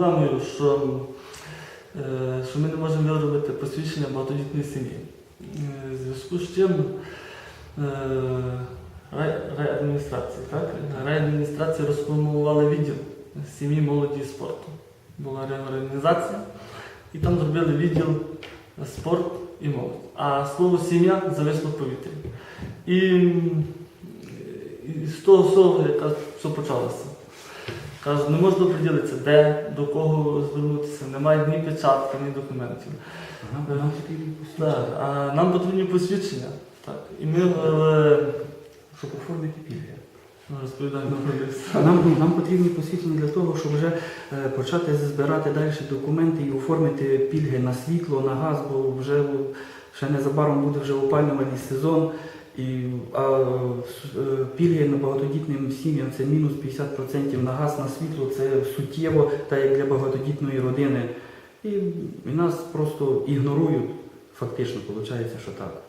Думаю, що, е, що ми не можемо виробити посвідчення багатодітної сім'ї. Е, В зв'язку з чим е, рай- райадміністрація, так? Райадміністрація розформувала відділ сім'ї, молоді і спорту. Була реорганізація, і там зробили відділ спорт і молодь. А слово сім'я зависло в повітрі. І, і з того всього, яка все почалося. Кажу, не можна приділитися, де, до кого звернутися, немає ні печатки, ні документів. Так, а нам потрібні посвідчення. Так. І ми е, щоб оформити пільги. розповідаємо про. Нам, нам потрібні посвідчення для того, щоб вже е, почати збирати далі документи і оформити пільги на світло, на газ, бо вже ще незабаром буде вже опалювальний сезон. І, а е, пільги на багатодітним сім'ям це мінус 50% на газ, на світло, це суттєво, так як для багатодітної родини. І, і нас просто ігнорують, фактично, виходить, що так.